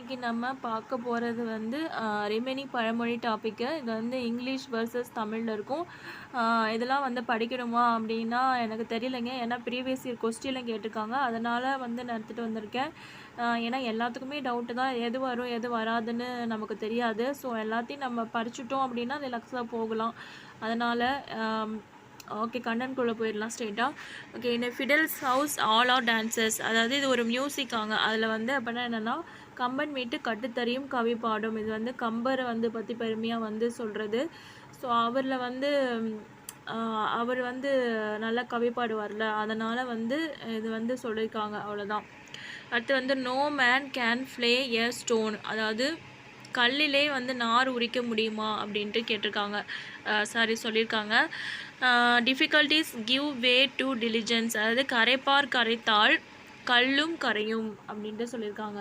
இன்றைக்கி நம்ம பார்க்க போகிறது வந்து ரிமைனிங் பழமொழி டாப்பிக்கு இது வந்து இங்கிலீஷ் வர்சஸ் தமிழில் இருக்கும். இதெல்லாம் வந்து படிக்கணுமா அப்படின்னா எனக்கு தெரியலைங்க. ஏன்னா ப்ரீவியஸ் இயர் கொஸ்டினில் கேட்டிருக்காங்க. அதனால் வந்து நான் எடுத்துகிட்டு வந்திருக்கேன். ஏன்னா எல்லாத்துக்குமே டவுட்டு தான். எது வரும் எது வராதுன்னு நமக்கு தெரியாது. ஸோ எல்லாத்தையும் நம்ம படிச்சுட்டோம் அப்படின்னா ரிலாக்ஸாக போகலாம். அதனால் ஓகே கண்டன்குள்ளே போயிடலாம் ஸ்ட்ரெயிட்டாக ஓகே இந்த fiddler's house all are dancers அதாவது இது ஒரு மியூசிக்காங்க அதில் வந்து அப்படின்னா என்னென்னா கம்பன் மீட்டு கட்டுத்தறியும் கவி பாடும் இது வந்து கம்பரை வந்து பற்றி பெருமையாக வந்து சொல்கிறது ஸோ அவரில் வந்து அவர் வந்து நல்லா கவி பாடுவார்ல. அதனால் வந்து இது வந்து சொல்லியிருக்காங்க அவ்வளோதான் அடுத்து வந்து no man can flay a stone அதாவது கல்லிலே வந்து நார் உரிக்க முடியுமா? அப்படின்ட்டு கேட்டிருக்காங்க. சாரி சொல்லியிருக்காங்க difficulties give way to diligence அதாவது கரைப்பார் கரைத்தால் கல்லும் கரையும் அப்படின்ட்டு சொல்லியிருக்காங்க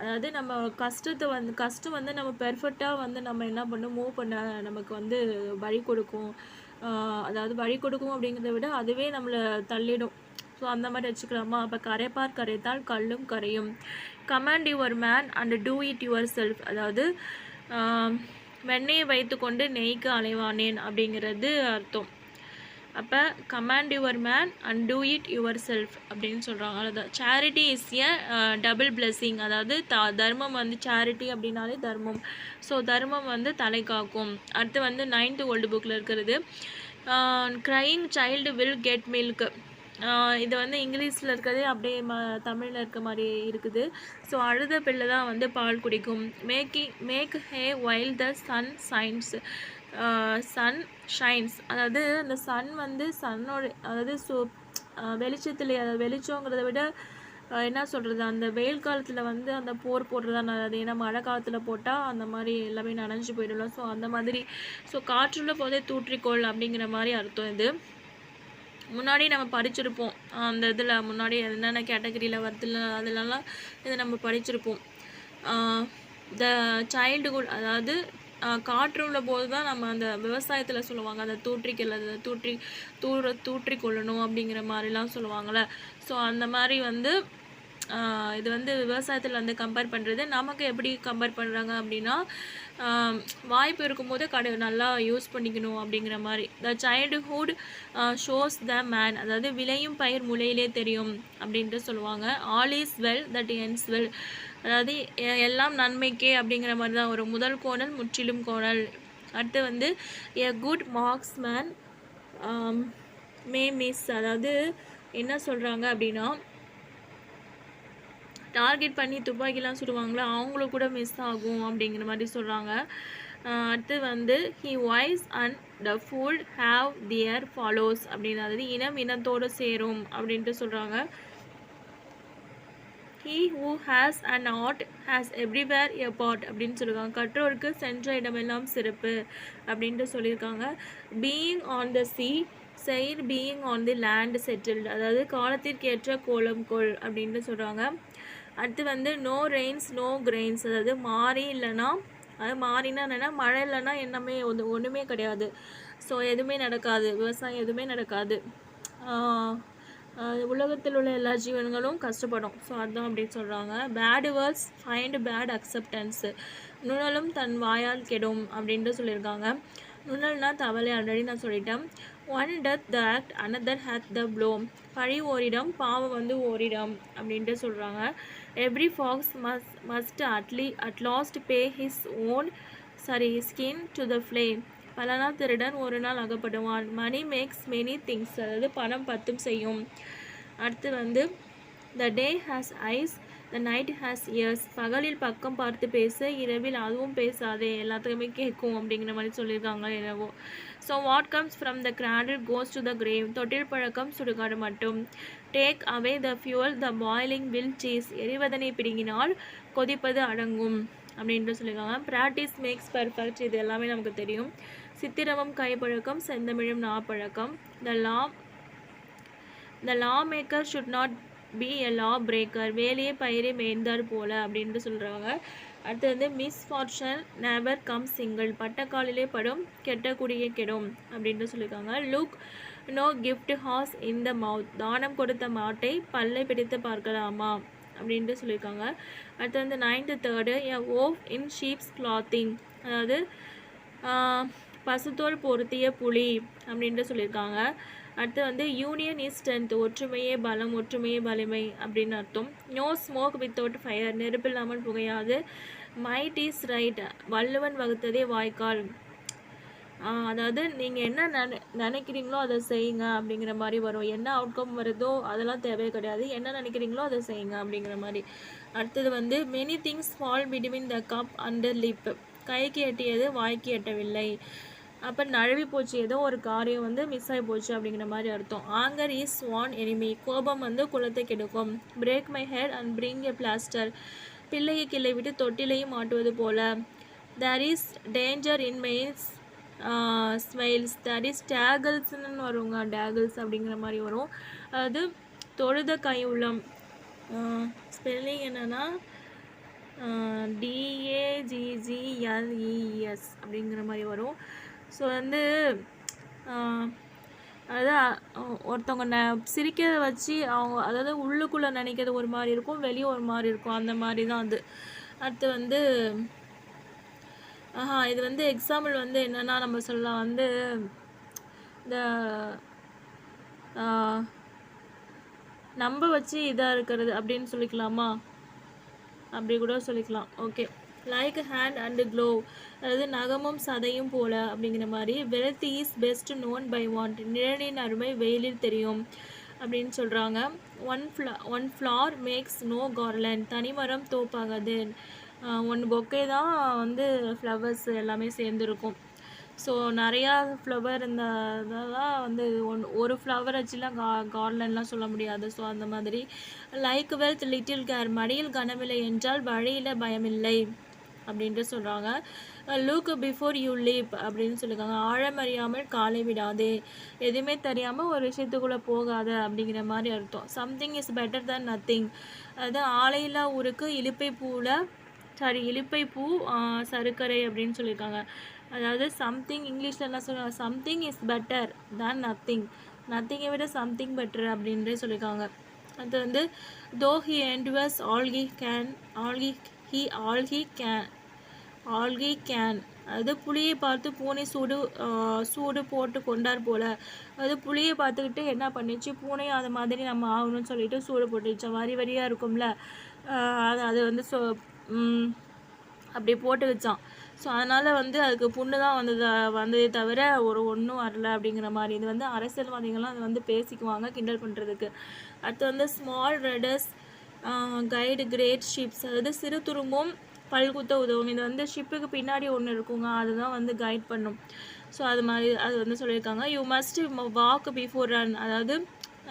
அதாவது நம்ம கஷ்டத்தை வந்து கஷ்டம் வந்து நம்ம பெர்ஃபெக்டாக வந்து நம்ம என்ன பண்ண மூவ் பண்ண நமக்கு வந்து வழி கொடுக்கும். அதாவது வழி கொடுக்கும் அப்படிங்கிறத விட அதுவே நம்மளை தள்ளிடும். ஸோ அந்த மாதிரி வச்சுக்கலாமா? அப்போ கரைப்பார் கரைத்தால் கல்லும் கரையும். Command your man and do it yourself அதாவது ஆம், வெண்ணெயை வைத்துக்கொண்டு நெய்க்கு அலைவானேன் அப்படிங்கிறது அர்த்தம். அப்போ command your man and do it yourself அப்படின்னு சொல்கிறாங்க அவ்வளோதான் charity is a double blessing அதாவது த தர்மம் வந்து சேரிட்டி அப்படின்னாலே தர்மம். ஸோ தர்மம் வந்து தலை காக்கும். அடுத்து வந்து நைன்த்து ஓல்டு புக்கில் இருக்கிறது. Crying child will get milk இது வந்து இங்கிலீஷில் இருக்கிறதே அப்படியே ம தமிழில் இருக்க மாதிரி இருக்குது. ஸோ அழுத பிள்ளை தான் வந்து பால் குடிக்கும். Making make hay while the sun shines sun shines அதாவது அந்த சன் வந்து சன்னோட அதாவது சு வெளிச்சத்தில் வெளிச்சங்கிறத விட என்ன சொல்கிறது அந்த வெயில் காலத்தில் வந்து அந்த போர் போடுறதா நல்லது ஏன்னா மழை காலத்தில் போட்டால் அந்த மாதிரி எல்லாமே நனைஞ்சு போயிடலாம் ஸோ அந்த மாதிரி ஸோ காற்றுள்ள போதே தூற்றிக்கோள் அப்படிங்கிற மாதிரி அர்த்தம் இது. முன்னாடி நம்ம படிச்சிருப்போம். அந்த இதில் முன்னாடி என்னென்ன கேட்டகரியில் வருதுல அதுலலாம் இதை நம்ம படிச்சிருப்போம். த சைல்டுஹுட் அதாவது காற்று உள்ள போது தான் நம்ம அந்த விவசாயத்தில் சொல்லுவாங்க. அந்த தூற்றிக்கு அதை தூற்றி தூர தூற்றி கொள்ளணும் அப்படிங்கிற மாதிரிலாம் சொல்லுவாங்கள்ல ஸோ அந்த மாதிரி வந்து இது வந்து விவசாயத்தில் வந்து கம்பேர் பண்ணுறது நமக்கு எப்படி கம்பேர் பண்ணுறாங்க அப்படின்னா வாய்ப்பு இருக்கும்போது கடை நல்லா யூஸ் பண்ணிக்கணும் அப்படிங்கிற மாதிரி. The childhood shows the man அதாவது விளையும் பயிர் முளையிலே தெரியும் அப்படின்ட்டு சொல்லுவாங்க. All is well that ends well அதாவது எல்லாம் நன்மைக்கே அப்படிங்கிற மாதிரி தான் ஒரு முதல் கோணல் முற்றிலும் கோணல். அடுத்து வந்து a good marksman may miss அதாவது என்ன சொல்கிறாங்க அப்படின்னா டார்கெட் பண்ணி துப்பாக்கிலாம் சுடுவாங்களே அவங்களும் கூட மிஸ் ஆகும் அப்படிங்கிற மாதிரி சொல்கிறாங்க அடுத்து வந்து he wise and the fool have their fellows அப்படின்னு அதாவது இனம் இனத்தோடு சேரும் அப்படின்ட்டு சொல்கிறாங்க he who has and art has everywhere a part அப்படின்னு சொல்லியிருக்காங்க கற்றோருக்கு சென்ற இடமெல்லாம் சிறப்பு அப்படின்ட்டு சொல்லியிருக்காங்க. Being on the sea sail being on the land settled அதாவது காலத்திற்கேற்ற கோலம் கோல் அப்படின்ட்டு சொல்கிறாங்க அடுத்து வந்து நோ ரெயின்ஸ் நோ கிரெயின்ஸ் அதாவது மாறி இல்லைன்னா அது மாறினா என்னென்னா மழை இல்லைன்னா என்னமே ஒன்று ஒன்றுமே கிடையாது. ஸோ எதுவுமே நடக்காது. விவசாயம் எதுவுமே நடக்காது. உலகத்தில் உள்ள எல்லா ஜீவன்களும் கஷ்டப்படும். ஸோ அதுதான் அப்படின்னு சொல்கிறாங்க bad words find bad acceptance நுணலும் தன் வாயால் கெடும் அப்படின்ட்டு சொல்லியிருக்காங்க. நுணல்னா தவளை ஆல்ரெடி நான் சொல்லிட்டேன். One doth the act another hath the blow பழி ஓரிடம் பாவம் வந்து ஓரிடம் அப்படின்ட்டு சொல்கிறாங்க every fox must must at at last pay his own sorry skin to the flame பல நாள் திருடன் ஒரு நாள் அகப்படுவான் மணி மேக்ஸ் மெனி திங்ஸ் அதாவது பணம் பத்தும் செய்யும். அடுத்து வந்து the day has eyes the night has ears பகலில் பக்கம் பார்த்து பேச இரவில் அதுவும் பேசாதே எல்லாத்துக்குமே கேட்கும் அப்படிங்கிற மாதிரி சொல்லியிருக்காங்க இரவோ so what comes from the cradle goes to the grave தொட்டில் பழக்கம் சுடுகாடு மட்டும். Take away the fuel the boiling will cease எரிவதனை பிடுங்கினால் கொதிப்பது அடங்கும் அப்படின்ட்டு சொல்லியிருக்காங்க. ப்ராக்டிஸ் மேக்ஸ் பர்ஃபெக்ட் இது எல்லாமே நமக்கு தெரியும். சித்திரமும் கைப்பழக்கம் செந்தமிழும் நாப்பழக்கம். The law the lawmaker should not be a lawbreaker வேலையே பயிரே மேய்ந்தார் போல அப்படின்ட்டு சொல்கிறாங்க அடுத்து வந்து misfortune never come single பட்டக்காலிலே படும் கெட்ட குடியே கெடும் அப்படின்ட்டு சொல்லியிருக்காங்க. Look no gift horse in the mouth தானம் கொடுத்த மாட்டை பல்லை பிடித்து பார்க்கலாமா அப்படின்ட்டு சொல்லியிருக்காங்க. அடுத்து வந்து நைன்த்து தேர்டு எ ஓவ் இன் ஷீப்ஸ் கிளாத்திங் அதாவது பசுத்தோல் பொருத்திய புலி அப்படின்ட்டு சொல்லியிருக்காங்க. அடுத்து வந்து யூனியன் இஸ் ஸ்ட்ரென்த் ஒற்றுமையே பலம் ஒற்றுமையே வலிமை அப்படின்னு அர்த்தம். நோ ஸ்மோக் வித்தவுட் ஃபயர் நெருப்பு இல்லாமல் புகையாது. மைட் இஸ் ரைட் வள்ளுவன் வகுத்ததே வாய்க்கால். அதாவது நீங்கள் என்ன நினை நினைக்கிறீங்களோ அதை செய்யுங்க அப்படிங்கிற மாதிரி வரும். என்ன அவுட்கம் வருதோ அதெல்லாம் தேவையே கிடையாது. என்ன நினைக்கிறீங்களோ அதை செய்யுங்க அப்படிங்கிற மாதிரி. அடுத்தது வந்து many things fall between the cup and the lip கைக்கு எட்டியது வாய்க்கு எட்டவில்லை. அப்போ நழுவி போச்சு. ஏதோ ஒரு காரியம் வந்து மிஸ் ஆகி போச்சு அப்படிங்கிற மாதிரி அர்த்தம். ஆங்கர் இஸ் ஒன் எனிமி கோபம் வந்து குளத்தை கெடுக்கும். Break my head and bring a plaster பிள்ளையை கிள்ளை விட்டு தொட்டிலையும் மாட்டுவது போல. There is danger in men's smiles there is டேகல்ஸ்னு வருங்க. டேகல்ஸ் அப்படிங்கிற மாதிரி வரும். அது தொழுத கை உள்ளம் ஸ்பெல்லிங் uh, என்னென்னா டிஏஜிஜிஎல்இஎஸ் uh, அப்படிங்கிற மாதிரி வரும். ஸோ வந்து அதான் ஒருத்தவங்க ந சிரிக்கிறத வச்சு அவங்க அதாவது உள்ளுக்குள்ளே நினைக்கிறது ஒரு மாதிரி இருக்கும் வெளியே ஒரு மாதிரி இருக்கும் அந்த மாதிரி தான் அது. அடுத்து வந்து ஆஹா இது வந்து எக்ஸாம்பிள் வந்து என்னன்னா நம்ம சொல்லலாம் வந்து இந்த நம்ப வச்சு இதாக இருக்கிறது அப்படின்னு சொல்லிக்கலாமா? அப்படி கூட சொல்லிக்கலாம். Okay like hand and glove அதாவது நகமும் சதையும் போல அப்படிங்கிற மாதிரி. Wealth is best known by want நிழலின் அருமை வெயிலில் தெரியும் அப்படின்னு சொல்கிறாங்க one ஃப்ளா one flower makes no garland தனிமரம் தோப்பாகாது. ஒன் பொக்கே தான் வந்து ஃப்ளவர்ஸ் எல்லாமே சேர்ந்துருக்கும். ஸோ நிறையா ஃப்ளவர் இந்த இதெல்லாம் வந்து ஒன் ஒரு ஃப்ளவர் வச்சுலாம் கா கார்லன்லாம் சொல்ல முடியாது. ஸோ அந்த மாதிரி. லைக் வெல்த் லிட்டில் கேர் மடியில் கனமில்லை என்றால் வழியில் பயமில்லை. அப்படின்ட்டு சொல்கிறாங்க லுக் பிஃபோர் யூ லீப் அப்படின்னு சொல்லியிருக்காங்க. ஆழமறியாமல் காலை விடாதே. எதுவுமே தெரியாமல் ஒரு விஷயத்துக்குள்ளே போகாத அப்படிங்கிற மாதிரி அர்த்தம். Something is better than nothing அதாவது ஆலையில்லா ஊருக்கு இழுப்பை பூவில் சாரி இழுப்பை பூ சருக்கரை அப்படின்னு சொல்லியிருக்காங்க. அதாவது சம்திங் இங்கிலீஷில் என்ன சொல்லுவாங்க something is better than nothing நத்திங்கை விட சம்திங் பெட்டர் அப்படின்றே சொல்லியிருக்காங்க. அது வந்து though he endeavours all he can all he he all he can all he can. அது புளியை பார்த்து பூனை சூடு சூடு போட்டு கொண்டார் போல். அது புளியை பார்த்துக்கிட்டு என்ன பண்ணிச்சு? பூனையும் அது மாதிரி நம்ம ஆகணும்னு சொல்லிட்டு சூடு போட்டுச்சு. வரி வரியாக இருக்கும்ல. அது அது வந்து சொ அப்படி போட்டு வச்சான். ஸோ அதனால் வந்து அதுக்கு புண்ணு தான் வந்தது வந்ததே தவிர ஒரு ஒன்றும் வரல அப்படிங்கிற மாதிரி. இது வந்து அரசியல்வாதிகள்லாம் அது வந்து பேசிக்குவாங்க கிண்டல் பண்ணுறதுக்கு அடுத்து வந்து small rudders guide great ships அதாவது சிறு துரும்பும் பல்குத்த உதவும். இது வந்து ஷிப்புக்கு பின்னாடி ஒன்று இருக்குங்க. அதுதான் வந்து கைட் பண்ணும். ஸோ அது மாதிரி அது வந்து சொல்லியிருக்காங்க. You must walk before run அதாவது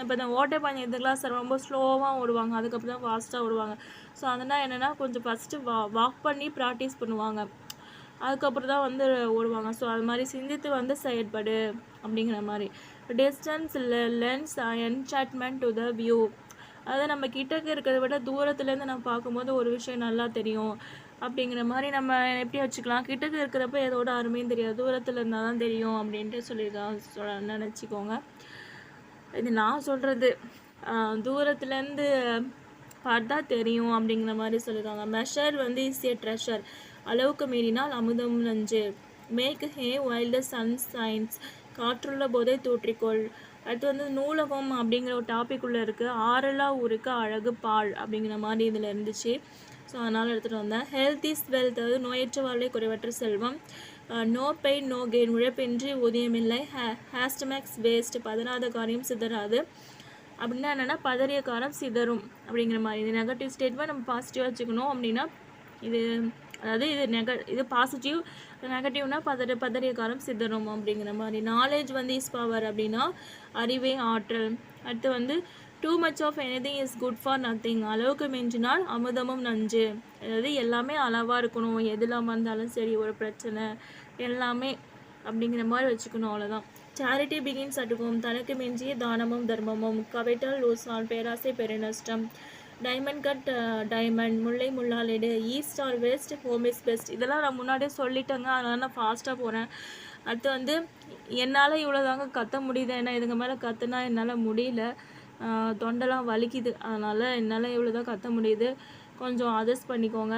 இப்போ இந்த ஓட்டப்பந்தயத்துக்குலாம் சார் ரொம்ப ஸ்லோவாக ஓடுவாங்க. அதுக்கப்புறம் தான் ஃபாஸ்ட்டாக ஓடுவாங்க. ஸோ அதனால் என்னென்னா கொஞ்சம் ஃபஸ்ட்டு வா வாக் பண்ணி ப்ராக்டிஸ் பண்ணுவாங்க. அதுக்கப்புறம் தான் வந்து ஓடுவாங்க. ஸோ அது மாதிரி சிந்தித்து வந்து செயல்படு அப்படிங்கிற மாதிரி. Distance lends enchantment to the view அதாவது நம்ம கிட்டக்க இருக்கிறத விட தூரத்துலேருந்து நம்ம பார்க்கும்போது ஒரு விஷயம் நல்லா தெரியும். அப்படிங்கிற மாதிரி நம்ம எப்படி வச்சுக்கலாம்? கிட்டக்க இருக்கிறப்ப எதோட அருமையும் தெரியாது. தூரத்தில் இருந்தால் தான் தெரியும் அப்படின்ட்டு சொல்லியிருக்காங்க சொ நினச்சிக்கோங்க. இது நான் சொல்கிறது தூரத்துலேருந்து பார்த்தா தெரியும் அப்படிங்கிற மாதிரி சொல்லியிருக்காங்க. மெஷர் வந்து இஸ் ஏ ட்ரெஷர் அளவுக்கு மீறினால் அமுதம் நஞ்சு. Make hay while the sun shines காற்றுள்ள போதை தூற்றிக்கொள். அடுத்து வந்து நூலகம் அப்படிங்கிற ஒரு டாபிக் உள்ளே இருக்குது ஆறலா ஊருக்கு அழகு பால் அப்படிங்கிற மாதிரி இதில் இருந்துச்சு. ஸோ அதனால் எடுத்துகிட்டு வந்தேன். ஹெல்த் இஸ் வெல்த் அதாவது நோயற்ற வாழ்வை குறைவற்ற செல்வம். நோ பெயின் நோ கெயின் உழைப்பின்றி ஊதியமில்லை. ஹே ஹேஸ்டமேக்ஸ் வேஸ்ட் பதறாத காரியம் சிதறாது. அப்படின்னா என்னென்னா பதறிய காரம் சிதறும் அப்படிங்கிற மாதிரி. இது நெகட்டிவ் ஸ்டேட்மெண்ட் நம்ம பாசிட்டிவாக வச்சுக்கணும் அப்படின்னா இது அதாவது இது நெக இது பாசிட்டிவ் நெகட்டிவ்னா பதற பதறிய காரம் சிதறும் அப்படிங்கிற மாதிரி. நாலேஜ் வந்து இஸ் பவர் அப்படின்னா அறிவே ஆற்றல். அடுத்து வந்து too much of anything is good for nothing அளவுக்கு மிஞ்சினால் அமுதமும் நஞ்சு. அதாவது எல்லாமே அளவாக இருக்கணும். எதுலாம இருந்தாலும் சரி ஒரு பிரச்சனை. எல்லாமே அப்படிங்கிற மாதிரி வச்சுக்கணும் அவ்வளோதான் சேரிட்டி பிகின்ஸ் அட்டுக்கும் தனக்கு மிஞ்சிய தானமும் தர்மமும். கவிட்டல் லூசான் பேராசை பெருநஷ்டம். டைமண்ட் கட் டைமண்ட் முல்லை முள்ளாலேடு. East or west home is best இதெல்லாம் நான் முன்னாடியே சொல்லிட்டேங்க. அதனால் நான் ஃபாஸ்ட்டாக போகிறேன் அடுத்து வந்து என்னால் இவ்வளோ தாங்க கத்த முடியுது? ஏன்னா இதுங்க மேலே கத்துனா என்னால் முடியல. தொண்டெல்லாம் வலிக்குது. அதனால் என்னால் இவ்வளோ தான் கத்த முடியுது. கொஞ்சம் அட்ஜஸ்ட் பண்ணிக்கோங்க.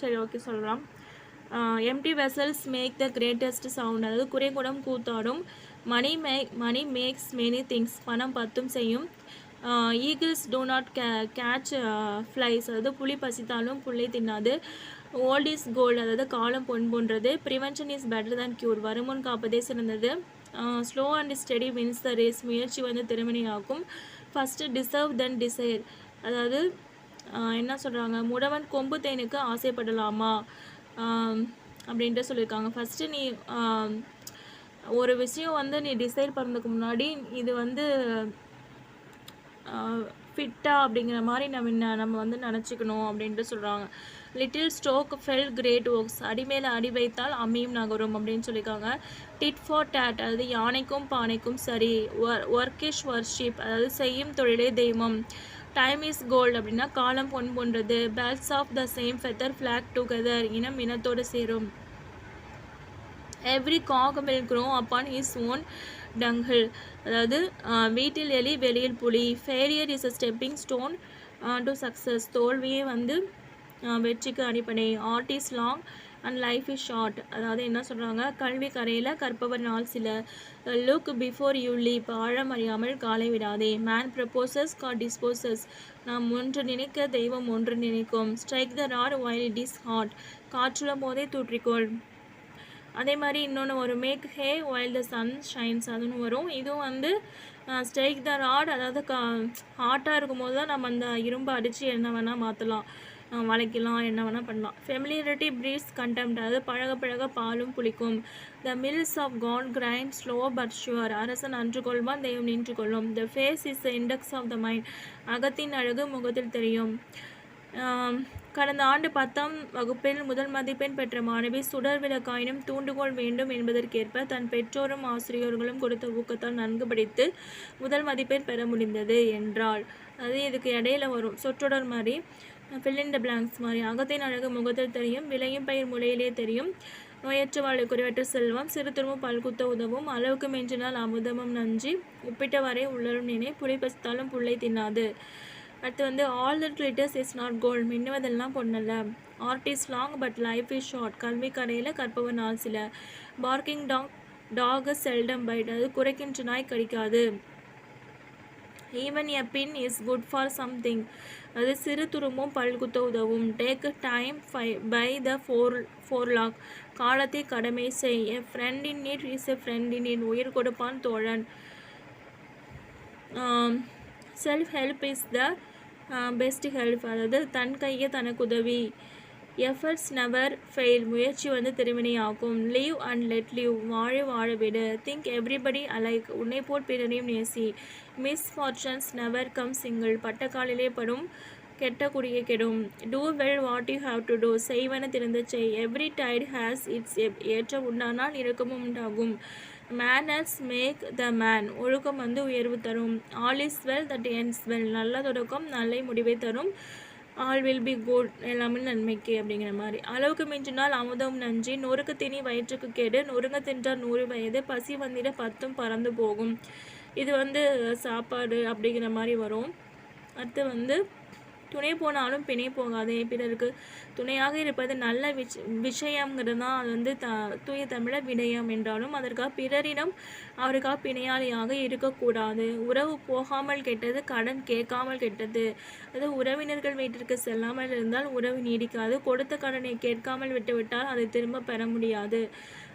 சரி ஓகே சொல்லலாம். Empty vessels make the greatest sound அதாவது குறைகுடம் கூத்தாடும். Money make money makes many things பணம் பத்தும் செய்யும். Eagles do not ca catch flies அதாவது புளி பசித்தாலும் புள்ளை தின்னாது. ஓல்ட் இஸ் கோல்டு அதாவது காலம் பொன் போன்றது. Prevention is better than cure வருமுன் காப்பதே சிறந்தது. Slow and steady wins the race முயற்சி வந்து திறமையாகும். ஃபஸ்ட்டு டிசர்வ் தென் டிசைர் அதாவது என்ன சொல்கிறாங்க முடவன் கொம்பு தேனுக்கு ஆசைப்படலாமா? அப்படின்ட்டு சொல்லியிருக்காங்க. ஃபஸ்ட்டு நீ ஒரு விஷயம் வந்து நீ டிசைட் பண்ணுறதுக்கு முன்னாடி இது வந்து ஃபிட்டா அப்படிங்கிற மாதிரி நம்ம நம்ம வந்து நினச்சிக்கணும் அப்படின்ட்டு சொல்கிறாங்க little strokes fell great works அடி மேலே அடி வைத்தால் அம்மியும் நகரும் அப்படின்னு சொல்லியிருக்காங்க. டிட் ஃபார் டேட் அதாவது யானைக்கும் பானைக்கும் சரி. ஒர்க்கிஷ் இஸ் வர்ஷிப் அதாவது செய்யும் தொழிலே தெய்வம். டைம் இஸ் கோல்டு அப்படின்னா காலம் பொன் போன்றது birds of the same feather flock together இனம் இனத்தோடு சேரும். Every cock will crow upon his own dunghill அதாவது வீட்டில் எலி வெளியில் புலி. Failure is a stepping stone to success தோல்வியே வந்து வெற்றிக்கு அடிப்படை. Art is long and life is short அதாவது என்ன சொல்கிறாங்க கல்வி கரையில் கற்பவர் நாள் சில. லுக் பிஃபோர் யூ லீப் ஆழம் அறியாமல் காலை விடாதே. மேன் ப்ரப்போசஸ் கா டிஸ்போசஸ் நாம் ஒன்று நினைக்க தெய்வம் ஒன்று நினைக்கும். Strike the rod while it is hot காற்றுள்ள போதே தூற்றிக்கொள். அதே மாதிரி இன்னொன்று ஒரு make hay while the sun shines அதுன்னு வரும். இதுவும் வந்து ஸ்ட்ரைக் த ராட் அதாவது கா ஹாட்டாக இருக்கும்போது தான் நம்ம அந்த இரும்பை அடித்து என்ன வேணால் மாற்றலாம் வளைக்கலாம் என்ன வேணால் பண்ணலாம். ஃபெமிலியரிட்டி ப்ரீஸ் கண்டெம்ட் அதாவது பழக பழக பாலும் புளிக்கும். The mills of God grind slow but sure அரசன் அன்று கொள்வான் தெய்வம் நின்று கொள்ளும். The face is the index of the mind அகத்தின் அழகு முகத்தில் தெரியும். கடந்த ஆண்டு பத்தாம் வகுப்பில் முதல் மதிப்பெண் பெற்ற மாணவி சுடர் விளக்காயினும் தூண்டுகோல் வேண்டும் என்பதற்கேற்ப தன் பெற்றோரும் ஆசிரியர்களும் கொடுத்த ஊக்கத்தால் நன்கு படித்து முதல் மதிப்பெண் பெற முடிந்தது என்றாள். அது இதுக்கு இடையில வரும். சொற்றொடர் மாதிரி ஃபில் இன் த blanks மாதிரி. அகத்தின் அழகு முகத்தில் தெரியும் விளையும் பயிர் முளையிலே தெரியும். நோயற்ற வாழை குறைவற்ற செல்வம் சிறு திரும்பும் பல்குத்த உதவும் அளவுக்கு மிஞ்சினால் அமுதமும் நஞ்சி உப்பிட்ட வரை உள்ளரும் நினை புளி பசித்தாலும் புள்ளை தின்னாது. அடுத்து வந்து all the glitters is not gold மின்னுவதெல்லாம் பொண்ணல்ல art is long but life is short கல்வி கரையில் கற்பவர் நாள் சில. Barking dog dog seldom bite அது குறைக்கின்ற நாய் கடிக்காது. Even a pin is good for something அது சிறு துரும்பும் பல்குத்த உதவும். Take time by by the fore forelock காலத்தை கடமை செய். A friend in need is a friend in need உயிர் கொடுப்பான் தோழன். Self help is the best help அதாவது தன் கையை தனக்கு உதவி. Efforts never fail. முயற்சி வந்து திருவினையாகும் லீவ் அண்ட் லெட் லீவ். வாழ வாழ விடு. Think everybody alike. உன்னை போல் பிறரையும் நேசி. Misfortunes never come single. பட்டக்காலிலே படும் கெட்ட குடியை கெடும். Do well what you have to do. செய்வன திறந்த செய். எவ்ரி டைட் ஹேஸ் இட்ஸ் ஏற்ற உண்டானால் இறக்கமும் உண்டாகும். Manners make the man. ஒழுக்கம் வந்து உயர்வு தரும். All is well that ends well. நல்ல தொடக்கம் நல்ல முடிவை தரும். ஆல் வில் பி குட் எல்லாமே நன்மைக்கு அப்படிங்கிற மாதிரி. அளவுக்கு மிஞ்சினால் அமுதம் நன்றி நொறுக்கு திணி வயிற்றுக்கு கேடு. நொறுங்க தின்றால் நூறு வயது. பசி வந்திட பத்தும் பறந்து போகும். இது வந்து சாப்பாடு அப்படிங்கிற மாதிரி வரும். அடுத்து வந்து துணை போனாலும் பிணை போகாதே. பிறருக்கு துணையாக இருப்பது நல்ல விஷ் விஷயங்கிறது தான் அது வந்து த தூய தமிழ விடயம் என்றாலும் அதற்காக பிறரிடம் அவருக்காக பிணையாளியாக இருக்கக்கூடாது. உறவு போகாமல் கெட்டது கடன் கேட்காமல் கெட்டது. அது உறவினர்கள் வீட்டிற்கு செல்லாமல் இருந்தால் உறவு நீடிக்காது. கொடுத்த கடனை கேட்காமல் விட்டுவிட்டால் அதை திரும்ப பெற முடியாது.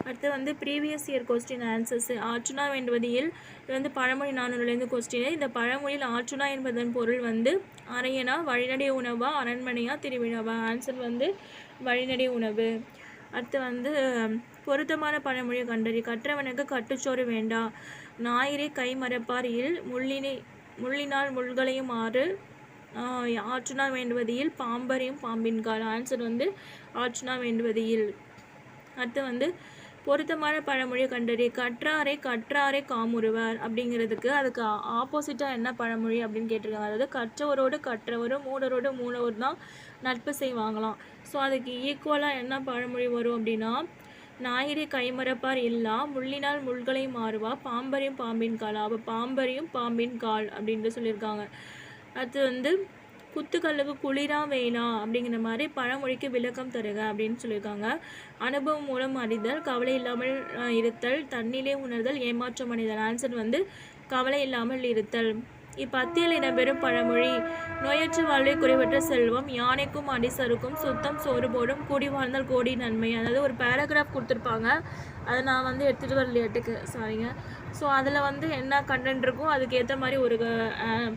அடுத்து வந்து ப்ரீவியஸ் இயர் கொஸ்டின் ஆன்சர்ஸ் ஆற்றுனா என்பதில் இது வந்து பழமொழி நானூறுலேருந்து கொஸ்டின் இந்த பழமொழியில் ஆற்றுனா என்பதன் பொருள் வந்து அரையனா வழிநடை உணவா அரண்மனையா திருவிழாவா? ஆன்சர் வந்து வழிநடை உணவு. அடுத்து வந்து பொருத்தமான பழமொழியை கண்டறி கற்றவனுக்கு கட்டுச்சோறு வேண்டாம் ஞாயிறை கைமறப்பார் இல் முள்ளினை முள்ளினால் முள்களையும் ஆறு ஆற்றுனா வேண்டுவதியில் பாம்பரையும் பாம்பரையும் பாம்பின்கால். ஆன்சர் வந்து ஆற்றுணா வேண்டுவதியில் அடுத்து வந்து பொருத்தமான பழமொழியை கண்டறி கற்றாரை கற்றாரை காமுறுவர் அப்படிங்கிறதுக்கு அதுக்கு ஆப்போசிட்டாக என்ன பழமொழி அப்படின்னு கேட்டிருக்காங்க. அதாவது கற்றவரோடு கற்றவரும் மூடரோடு மூடவர் தான் நட்பு செய்வாங்களாம். ஸோ அதுக்கு ஈக்குவலாக என்ன பழமொழி வரும் அப்படின்னா ஞாயிறு கைமறப்பார் இல்லா முள்ளினால் முள்களை மாறுவா பாம்பரையும் பாம்பின் கால் அப்போ பாம்பரையும் பாம்பின் கால் அப்படின்ட்டு சொல்லியிருக்காங்க. அடுத்து வந்து குத்துக்கல்லுக்கு குளிரா வேணாம் அப்படிங்கிற மாதிரி பழமொழிக்கு விளக்கம் தருக அப்படின்னு சொல்லியிருக்காங்க. அனுபவம் மூலம் அறிதல் கவலை இல்லாமல் இருத்தல் தண்ணிலே உணர்தல் ஏமாற்றம் அடைதல். ஆன்சர் வந்து கவலை இல்லாமல் இருத்தல். இப்பத்தியில் இடம்பெறும் பழமொழி நோயற்ற வாழ்வை குறைவற்ற செல்வம் யானைக்கும் அடிசருக்கும் சுத்தம் சோறு போடும் கூடி வாழ்ந்தால் கோடி நன்மை. அதாவது ஒரு பேராகிராஃப் கொடுத்துருப்பாங்க. அதை நான் வந்து எடுத்துகிட்டு வரலையாட்டுக்கு சாரிங்க ஸோ அதில் வந்து என்ன கண்டென்ட் இருக்கோ அதுக்கேற்ற மாதிரி ஒரு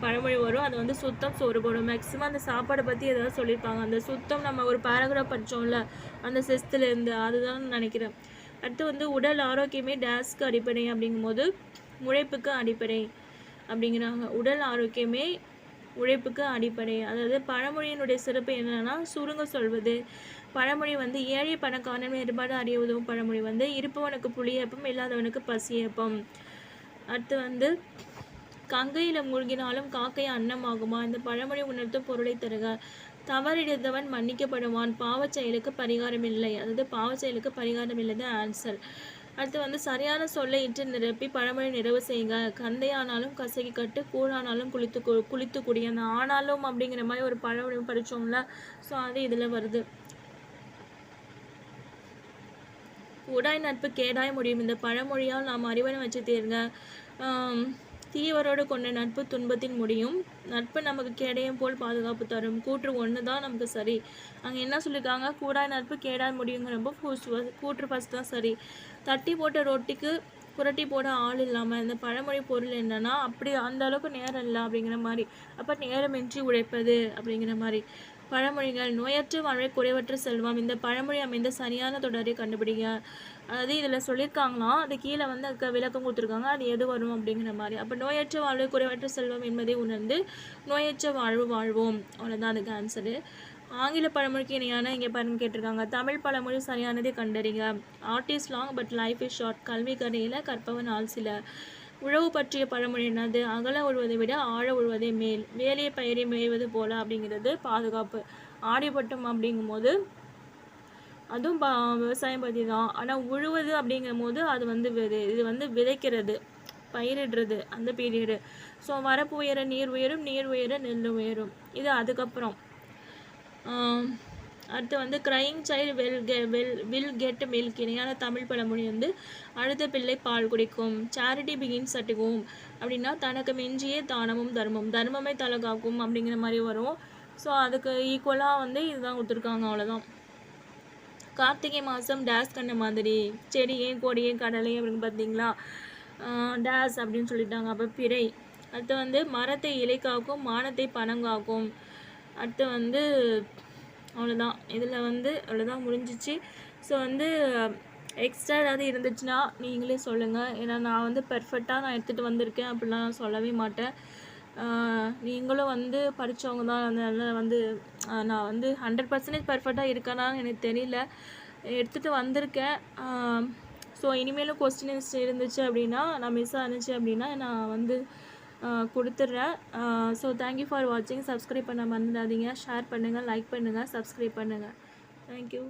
பழமொழி வரும். அது வந்து சுத்தம் சோறு போடும் மேக்ஸிமம் அந்த சாப்பாடை பற்றி எதாவது சொல்லியிருப்பாங்க. அந்த சுத்தம் நம்ம ஒரு பேராகிராஃப் படித்தோம்ல அந்த செஸ்த்துலேருந்து அதுதான் நினைக்கிறேன். அடுத்து வந்து உடல் ஆரோக்கியமே டேஸ்க்கு அடிப்படை அப்படிங்கும்போது உழைப்புக்கு அடிப்படை. அப்படிங்கிறாங்க. உடல் ஆரோக்கியமே உழைப்புக்கு அடிப்படை. அதாவது பழமொழியினுடைய சிறப்பு என்னென்னா சுருங்க சொல்வது. பழமொழி வந்து ஏழை பணக்காரன் வேறுபாடு அறிய உதவும் பழமொழி. வந்து இருப்பவனுக்கு புளியப்பம் இல்லாதவனுக்கு பசியப்பம். அடுத்து வந்து கங்கையில் மூழ்கினாலும் காக்கை அன்னமாகுமா இந்த பழமொழி உணர்த்தும் பொருளை தருக. தவறிழைத்தவன் மன்னிக்கப்படுவான். பாவச் செயலுக்கு பரிகாரம் இல்லை அதாவது பாவச் செயலுக்கு பரிகாரம் இல்லது ஆன்சர் அடுத்து வந்து சரியான சொல்லை இட்டு நிரப்பி பழமொழி நிறைவு செய்யுங்க. கந்தையானாலும் கசகி கட்டு கூழானாலும் குளித்து கு- குளித்து குடி அந்த ஆனாலும் அப்படிங்கிற மாதிரி ஒரு பழமொழி படிச்சோம்ல ஸோ அது இதில் வருது. உடாய் நட்பு கேடாய் முடியும். இந்த பழமொழியால் நாம் அறிவனை வச்சு தேர்ங்க ஆம், தீயவரோடு கொண்ட நட்பு துன்பத்தின் முடியும். நட்பு நமக்கு கேடையும் போல் பாதுகாப்பு தரும். கூற்று ஒன்று தான் நமக்கு சரி. அங்கே என்ன சொல்லியிருக்காங்க கூடாய் நட்பு கேடாய் முடியுங்கிறப்போ கூற்று ஃபஸ்ட் தான் சரி. தட்டி போட்ட ரொட்டிக்கு புரட்டி போட ஆள் இல்லாமல் இந்த பழமொழி பொருள் என்னன்னா அப்படி அந்த அளவுக்கு நேரம் இல்லை அப்படிங்கிற மாதிரி. அப்போ நேரமின்றி உழைப்பது அப்படிங்கிற மாதிரி. பழமொழிகள் நோயற்ற வாழ்வை குறைவற்ற செல்வம் இந்த பழமொழி அமைந்த சரியான தொடரை கண்டுபிடிங்க. அதாவது இதில் சொல்லியிருக்காங்களாம் அது கீழே வந்து அதுக்கு விளக்கம் கொடுத்துருக்காங்க அது எது வரும் அப்படிங்கிற மாதிரி. அப்போ நோயற்ற வாழ்வை குறைவற்ற செல்வம் என்பதை உணர்ந்து நோயற்ற வாழ்வு வாழ்வோம். அவ்வளோதான் அதுக்கு ஆன்சரு ஆங்கில பழமொழிக்கு இணையான இங்கே பாருங்க கேட்டிருக்காங்க. தமிழ் பழமொழி சரியானதை கண்டறிங்க. Art is long but life is short கல்வி கரையில் கற்பவன் ஆள் சில. உழவு பற்றிய பழமொழி என்னது? அகல உழுவதை விட ஆழ உழுவதே மேல். வேலையை பயிரை மேய்வது போல அப்படிங்கிறது பாதுகாப்பு. ஆடிப்பட்டம் அப்படிங்கும்போது அதுவும் பா விவசாயம் பற்றி தான். ஆனால் உழுவது அப்படிங்கும்போது அது வந்து விதை இது வந்து விதைக்கிறது. பயிரிடுறது அந்த பீரியடு ஸோ வரப்பு உயர நீர் உயரும் நீர் உயர நெல் உயரும். இது அதுக்கப்புறம். அடுத்து வந்து crying child will get will will get milk இணையான தமிழ் பழமொழி வந்து அடுத்த பிள்ளை பால் குடிக்கும் சேரிட்டி பிகின்ஸ் அட் அப்படின்னா தனக்கு மிஞ்சியே தானமும் தர்மம் தர்மமே தலை காக்கும் அப்படிங்கிற மாதிரி வரும். ஸோ அதுக்கு ஈக்குவலாக வந்து இதுதான் கொடுத்துருக்காங்க அவ்வளோதான் கார்த்திகை மாதம் டேஸ் கண்ண மாதிரி செடியே கொடியே கடலை அப்படின்னு பார்த்தீங்களா? டேஸ் அப்படின்னு சொல்லிட்டாங்க. அப்போ பிறை. அடுத்து வந்து மரத்தை இலை காக்கும் மானத்தை பணம் காக்கும் அடுத்து வந்து அவ்வளோதான். இதில் வந்து அவ்வளோதான் முடிஞ்சிச்சு. ஸோ வந்து எக்ஸ்ட்ரா ஏதாவது இருந்துச்சுன்னா நீங்களே சொல்லுங்கள் ஏன்னா நான் வந்து பெர்ஃபெக்டாக நான் எடுத்துகிட்டு வந்திருக்கேன் அப்படிலாம் நான் சொல்லவே மாட்டேன். நீங்களும் வந்து படித்தவங்க தான். அதனால வந்து நான் வந்து ஹண்ட்ரட் பர்சன்டேஜ் பர்ஃபெக்டாக இருக்கேனான்னு எனக்கு தெரியல. எடுத்துகிட்டு வந்திருக்கேன். ஸோ இனிமேலும் கொஸ்டின்ஸ் இருந்துச்சு அப்படின்னா நான் மிஸ் ஆனிச்சு அப்படின்னா நான் வந்து கொடுத்துட்றேன். ஸோ தேங்க்யூ ஃபார் வாட்சிங் சப்ஸ்கிரைப் பண்ண மறந்துடாதீங்க. ஷேர் பண்ணுங்கள் லைக் பண்ணுங்கள் சப்ஸ்கிரைப் பண்ணுங்கள் தேங்க்யூ